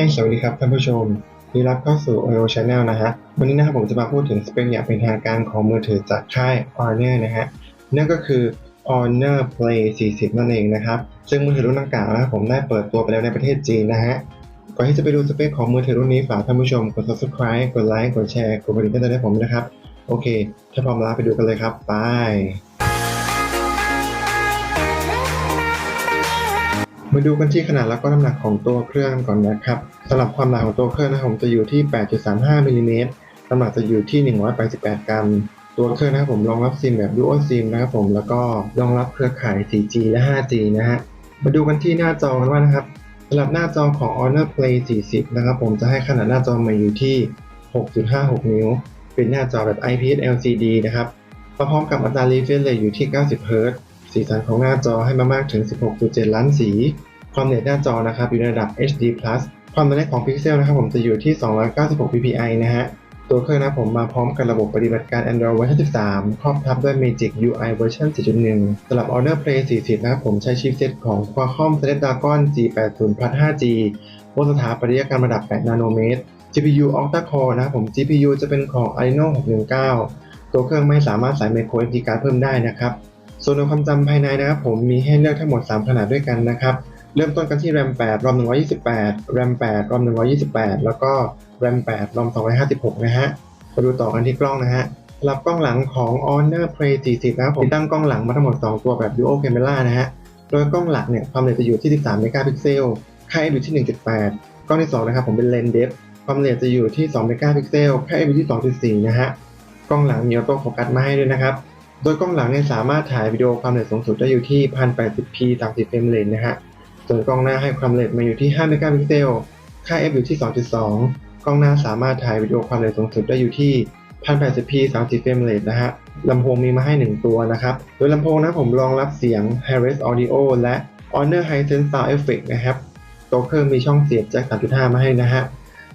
สวัสดีครับท่านผู้ชมยินดีรับเข้าสู่ OYO Channel นะฮะ วันนี้นะครับผมจะมาพูดถึงสเปคอย่างเป็นทางการของมือถือจากค่าย Honor นะฮะ นั่นก็คือ Honor Play 40 นั่นเองนะครับ ซึ่งมือถือรุ่นดังกล่าวนะครับผมได้เปิดตัวไปแล้วในประเทศจีนนะฮะ ก่อนที่จะไปดูสเปคของมือถือรุ่นนี้ฝากท่านผู้ชมกด subscribe กดไลค์กดแชร์กดกระดิ่งแจ้งเตือนให้ผมนะครับ โอเค ถ้าพร้อมแล้วไปดูกันเลยครับ ไป มาดูกันที่ขนาดแล้วก็น้ำหนักของตัวเครื่องก่อนนะครับสำหรับความหนาของตัวเครื่องนะผมจะอยู่ที่ 8.35มิลลิเมตรน้ำหนักจะอยู่ที่ 188 กรัม ตัวเครื่องนะครับผมรองรับซิมแบบ Dual SIM นะครับผมแล้วก็รองรับเครือข่าย 4G และ 5G นะฮะมาดูกันที่หน้าจอกันว่านะครับสำหรับหน้าจอของ Honor Play 40 นะครับผมจะให้ขนาดหน้าจอมาอยู่ที่ 6.56 นิ้ว เป็นหน้าจอแบบ IPS LCD นะครับมาพร้อมกับอัตรา refresh rate อยู่ที่ 90 Hz สีสันของหน้าจอให้มามากถึง 16.7 ล้านสี ความละเอียดหน้าจอนะครับอยู่ในระดับ HD+ ความละเอียดของพิกเซลนะครับผมจะอยู่ที่ 296 ppi นะฮะ ตัวเครื่องนะผมมาพร้อมกับระบบปฏิบัติการ Android เวอร์ชัน13 ครอบทับด้วย Magic UI เวอร์ชัน4.1สำหรับ Honor Play 40 นะครับผมใช้ชิปเซตของ Qualcomm Snapdragon G80 Plus 5G บนสถาปัตยกรรมระดับ 8 นาโนเมตร GPU Octa Core นะครับผม GPU จะเป็นของ Adreno 619 ตัวเครื่องไม่สามารถใส่ micro SD card เพิ่มได้นะครับ ส่วนในความจำภายในนะครับผมมีให้เลือกทั้งหมด 3 ขนาดด้วยกันนะครับ เริ่มต้นกันที่ RAM 8 ROM 128 RAM 8 ROM 128 แล้วก็ RAM 8 ROM 256 นะฮะ มาดูต่อกันที่กล้องนะฮะสำหรับกล้องหลังของ Honor Play 40นะครับผมติดตั้งกล้องหลังมาทั้งหมด 2 ตัวแบบ Dual Camera นะฮะ โดยกล้องหลักเนี่ยความละเอียดจะอยู่ที่ 13 เมกะพิกเซล ค่า f อยู่ที่ 1.8 กล้องที่ 2 นะครับผมเป็นเลนส์เดฟความละเอียดจะอยู่ที่ 2 เมกะพิกเซล ค่า f อยู่ที่ 2.4 นะฮะ กล้องหลังมีออโต้โฟกัสมาให้ด้วยนะครับ โดยกล้องหลังเนี่ยสามารถถ่ายวิดีโอความละเอียดสูงสุดได้อยู่ที่ 1080p 30เฟรมเรทนะฮะ ส่วนกล้องหน้าให้ความละเอียดมาอยู่ที่ 5 เมกะพิกเซล ค่า f อยู่ที่ 2.2 กล้องหน้าสามารถถ่ายวิดีโอความละเอียดสูงสุดได้อยู่ที่ 1080p 30เฟรมเรทนะฮะ ลำโพงมีมาให้ 1 ตัวนะครับ โดยลำโพงนะผมรองรับเสียง Harris Audio และ Honor Hisense Sound Effect นะครับ ตัวเครื่องมีช่องเสียบแจ็ค 3.5 มาให้นะฮะ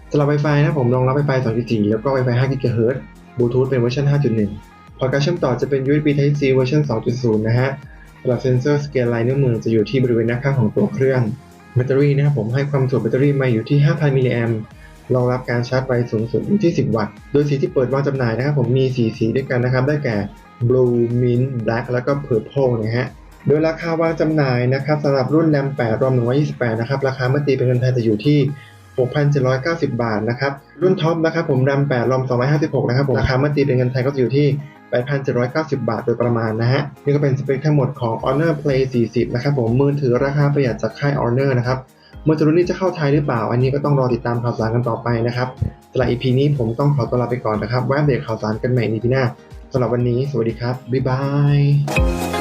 สำหรับ Wi-Fi นะผมรองรับ Wi-Fi 2.4 แล้วก็ Wi-Fi 5 GHz Bluetooth เป็นเวอร์ชัน5.1 พอร์ตการเชื่อมต่อจะเป็น USB Type C เวอร์ชัน2.0 นะฮะ สำหรับเซนเซอร์สเกลไลายนิ้วมือจะอยู่ที่บริเวณหน้าข้างของตัวเครื่อง แบตเตอรี่นะครับผมให้ความจุแบตเตอรี่มาอยู่ที่ 5,000 มิลลิแอมป์รองรับการชาร์จไวสูงสุดอยู่ที่ 10 วัตต์ โดยสีที่เปิดวางจำหน่ายนะครับผมมี 4 สีด้วยกันนะครับ ได้แก่ Blue Mint Black แล้วก็ Purple นะฮะ โดยราคาวางจำหน่ายนะครับสำหรับรุ่น RAM 8 ROM 128 นะครับ ราคาเมื่อตีเป็นเงินไทยจะอยู่ที่ 6,790 บาทนะครับ รุ่นท็อปนะครับผม RAM 8 ROM 256 นะครับผม ราคาเมื่อตีเป็นเงินไทยก็จะอยู่ที่8,790 บาทโดยประมาณนะฮะ นี่ก็เป็นสเปคทั้งหมดของ Honor Play 40 นะครับผมมือถือราคาประหยัดจากค่าย Honor นะครับมือถือรุ่นนี้จะเข้าไทยหรือเปล่า อันนี้ก็ต้องรอติดตามข่าวสารกันต่อไปนะครับสำหรับ EP นี้ผมต้องขอตัวลาไปก่อนนะครับแว้อัปเดตข่าวสารกันใหม่ใน EP หน้าสำหรับวันนี้ สวัสดีครับบ๊ายบาย